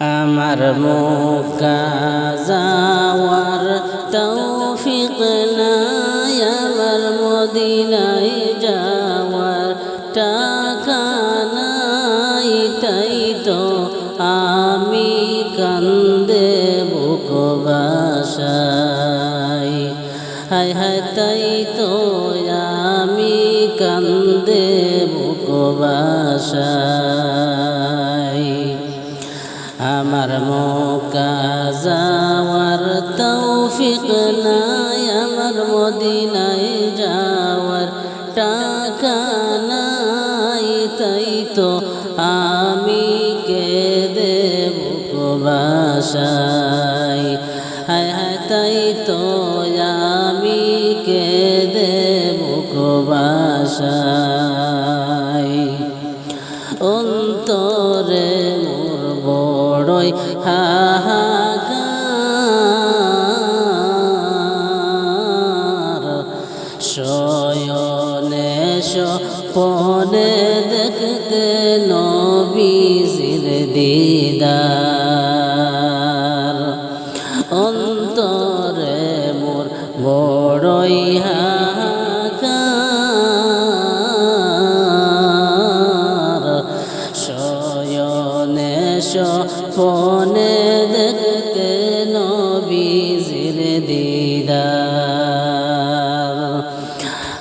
আমার মুকা যাওয়ার তৌফিক নাই, আমার মদিনায় যাওয়ার টাকা নাই, তাই তো আমি কান্দে বুক হায় হায়, তাই তো আমি কান্দে বুক আমার মোকা যাওয়ার তৌফিক নাই, আমার মদিনায় যাওয়ার টাকা নাই, তাই তো আমি কে বাসাই। হায় হায়, তাই তো আমি কে দেব সপনে দেখতে নবীজির দিদার। অন্তরে মোর বড়ই হাহাকার। শয়নে সপনে দেখতে নবীজির দিদার।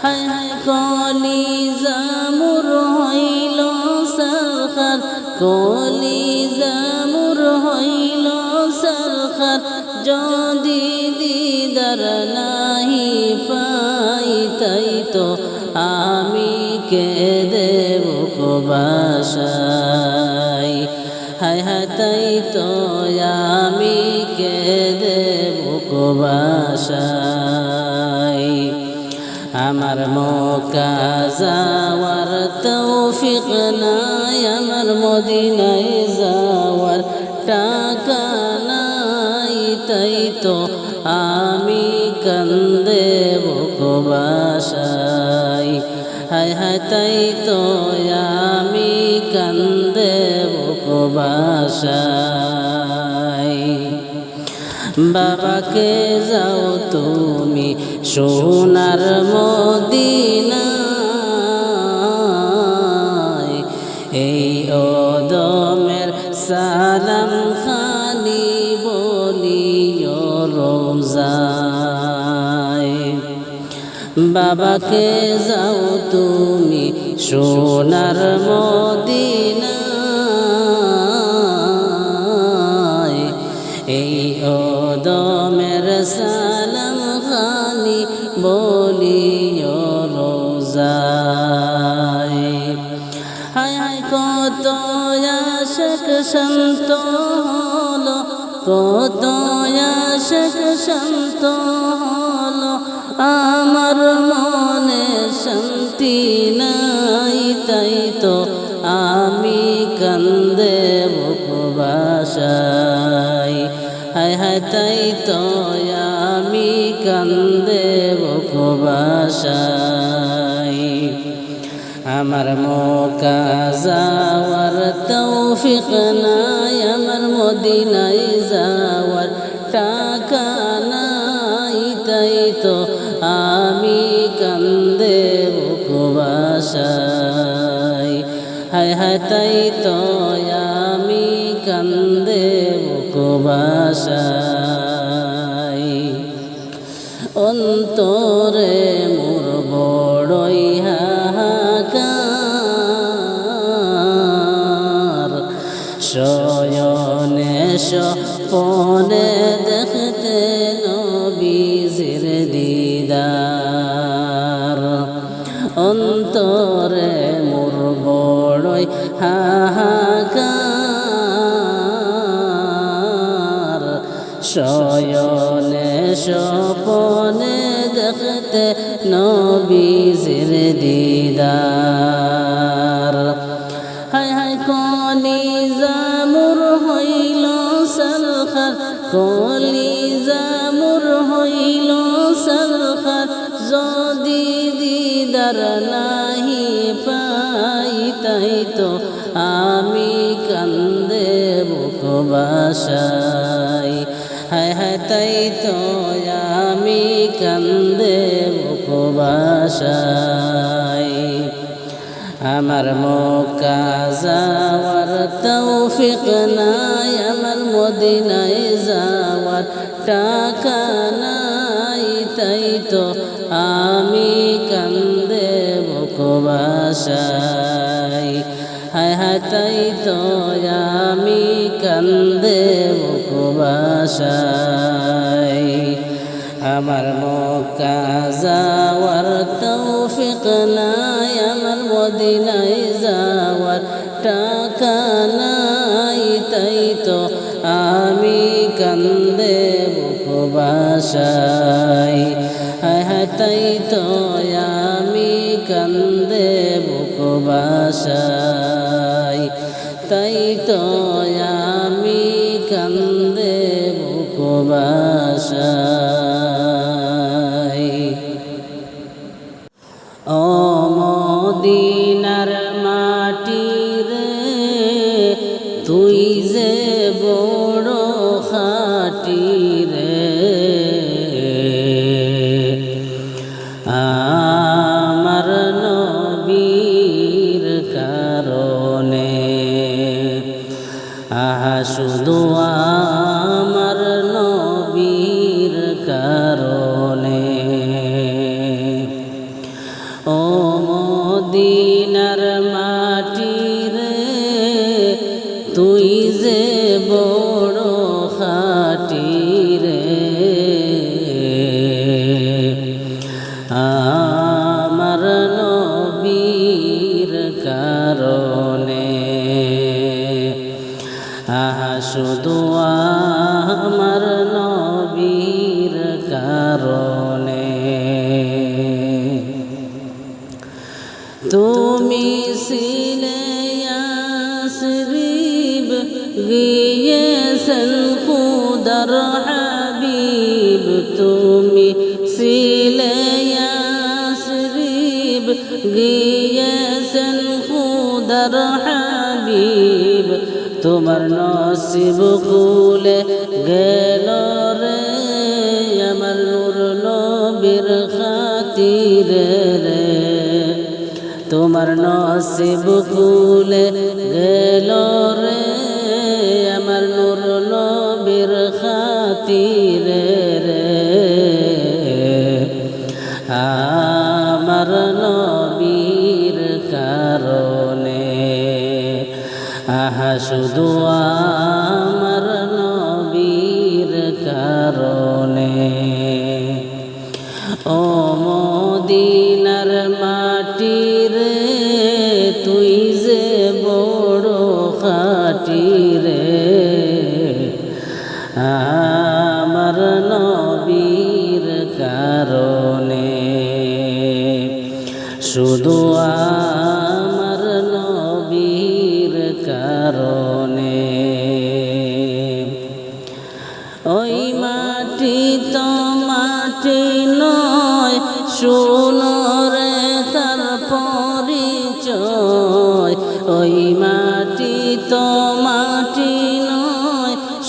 হায় হায় কলি হইল সরকার কলি হইল সরকার যদি দিদার নাহি পাই তাই তো আমি কে দেব বাসাই। হায় হায়, তাই তো আমি কে দেব বাসাই। আমার মোকা যাওয়ার তৌফিক নাই, আমার মদিনায় যাওয়ার টাকা নাই, তাই তো আমি কান্দে বাসাই হায় হায়, তাই তো আমি কান্দে বাসাই বাবাকে যাও তুমি সোনার মদিনায় এই অদমের সালাম খানি বলিও রোজায়। বাবাকে যাও তুমি সোনার মদিনায় আশক সন্ত হলো কত আশক সন্ত হলো আমার মনে শান্তি নাই তাই তো আমি কান্দে বাসাই। হায় হায়, তাই তো আমি কান্দে বাসাই। আমার মোকা তৌফিক নাই আমার মদিনায় যাওয়ার টাকা নাই, তাই তো আমি কান্দে উপবাসাই হায় হায়, তাই তো আমি কান্দে বাসাই সপনে দেখতে নবীজির দিদার। অন্তরে মোর বড়ই হাহাকার। শয়নে সপনে দেখতে নবীজির দিদার। দিদার নাহি পাই, তাই তো আমি কান্দে বুক বুকবাসাই হায় হায়, তাই তো আমি কান্দে বুকবাসাই আমার মক্কা যাওয়ার তৌফিক নাই, আমার মদিনায় যাওয়ার টাকা নাই, তাই তো বকবাসাই হায় হায়, তাই তো আমি কান্দে বকবাসাই আমার মক্কা যাওয়ার তৌফিক নাই, আমার মদিনায় যাওয়ার টাকা নাই। তাই তো আমি কান্দে বুকবাসাই বুকবাসাই তাই তো আমি কান্দে বুকবাসাই কারণে তুমি ছিলে ইয়াসরিব গিয়েছেন খুদার হাবিব তুমি ছিলে ইয়াসরিব গিয়েছেন খুদার হাবিব তোমার নসিব কুলে গেল রে রে তোমার নসিব কুলে গেল রে।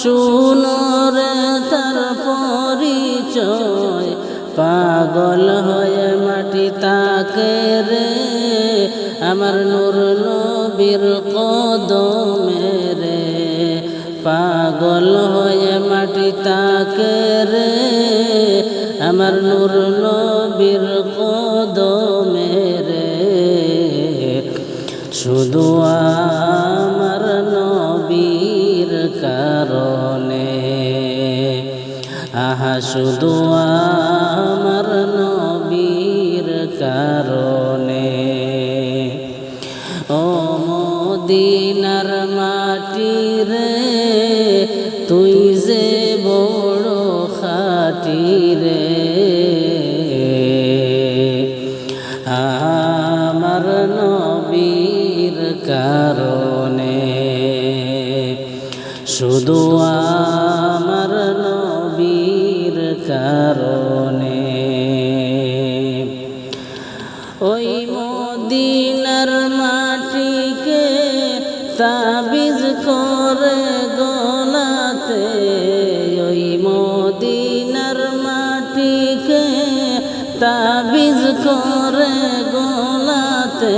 শুনরে তার পরিচয়। পাগল হয়ে মাটি তাকে রে, আমার নূর নবীর কদমে রে। পাগল হয়ে মাটি তাকে রে, আমার নূর নবীর কদমে রে। শুধু আমার কারণে আহা শুধু আমার নবীর কারণে। ও মদিনার কারণে ওই মদিনার মাটিকে তাবিজ করে গোলাতে, ওই মদিনার মাটিকে তাবিজ করে গোলাতে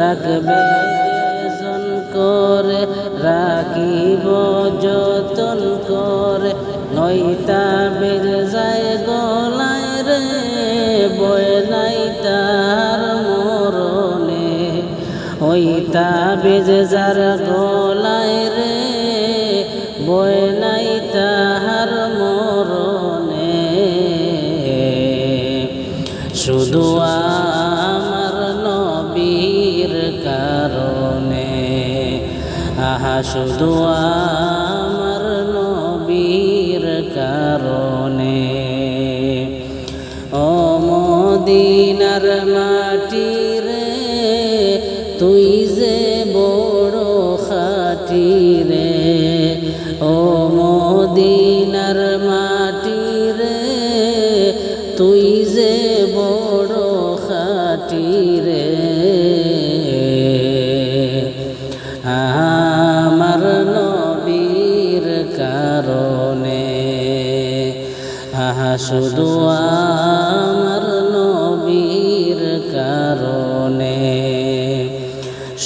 রাখবে করে, রাখিব যতন করে নয়তা ওইতা বেজে যার গলায় রে বয় নাই তাহার মরণে। শুধু আমার নবীর কারণে, আহা, শুধু আমার নবীর কারণে। ও মদিনার মাটি রে তুই যে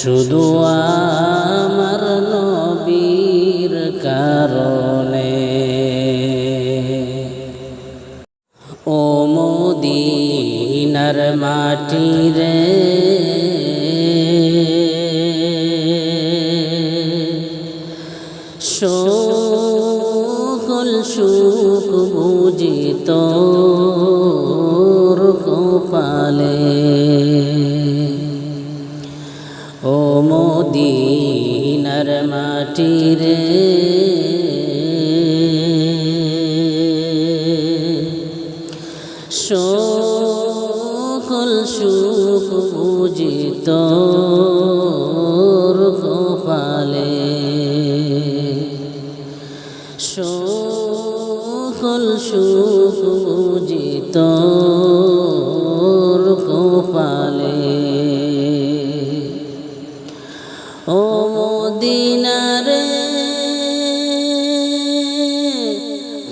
শুধু আমার নবীর কারণে। ও মোদিনার মাটি রে। সকল সুখ বুঝি তোর কপালে। মাটি সকল সুখ বুঝি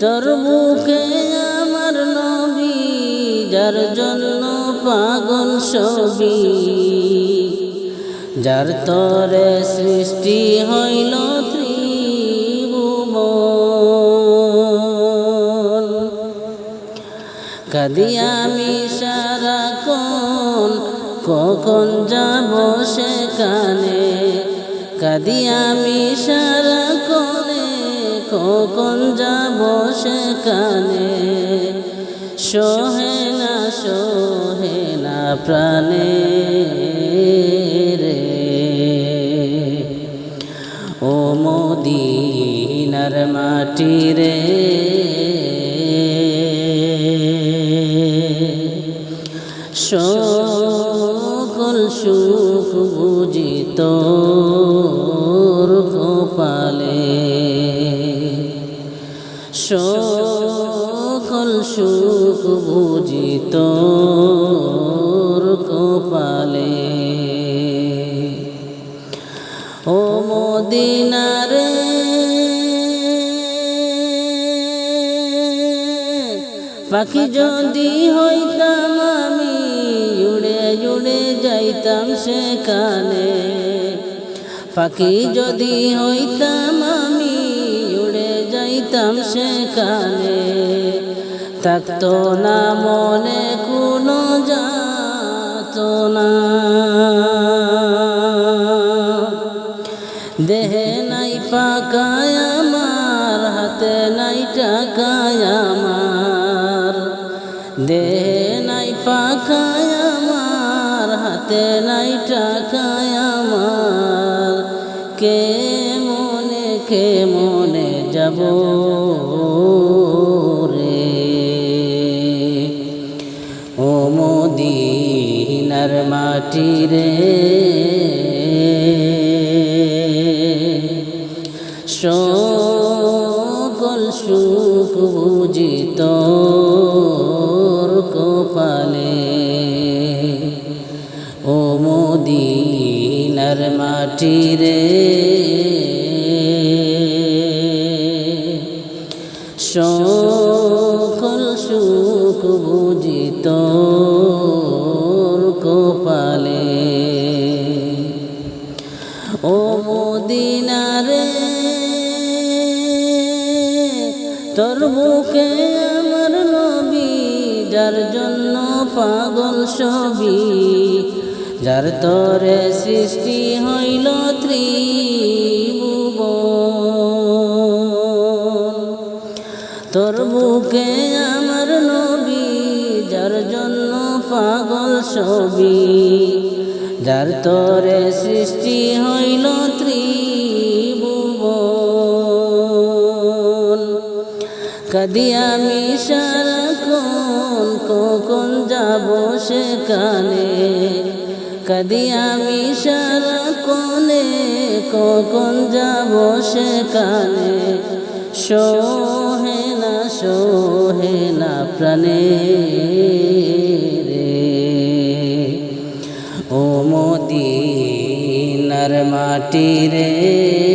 তোর বুকে আমার নবী, যার জন্য পাগল ছবি। যার তরে সৃষ্টি হইল ত্রিভুবন। কাদি আমি সারাক্ষণ কখন যাব সেখানে। কাদি আমি সারাক্ষণে কখন যাব সেখানে? সোহে না সোহে না প্রাণে রে। ও মদিনার মাটি রে। সকল সুখ বুঝি সকল সুখ বুঝি তোর কপালে। ও মদিনারে পাখি যদি হইতাম আমি, উড়ে উড়ে যাইতাম সেখানে। পাখি যদি হইতাম যাইতাম সেখানে, থাকতো না মনে কোনো যাত না। দেহে নাই পাকায় আমার, হাতে নাই টাকায় আমার। দেহে নাই পাকায় আমার, হাতে নাই টাকায় যাব রে ও মদিনার মাটি রে সকল সুখ বুঝি তোর কপালে। ও মদিনার মাটি রে তোর বুকে আমার নবী, যার জন্য পাগল সবি যার তরে সৃষ্টি হইল ত্রিভুবন। তোর বুকে আমার নবী, যার জন্য পাগল ছবি। যার তরে সৃষ্টি হইল ত্রিভুবন কদি আমি সারাক্ষণ, কখন যাব সেখানে? কদি আমি সারাক্ষণে, কখন যাব সেখানে? সোহে না সোহে না প্রাণে রে। ও মদিনার মাটি রে।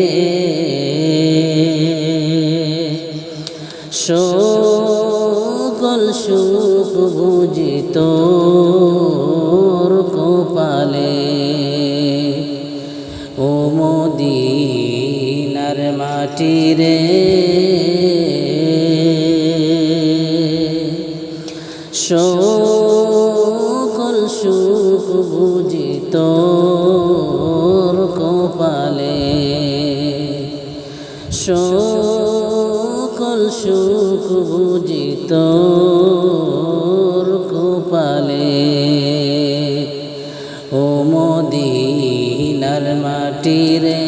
সুখ বুঝিত কপালে। ও মদিনার মাটি রে। সকল সুখ বুঝিত কপালে। সকল সুখ বুঝিত মদিনার মাটি রে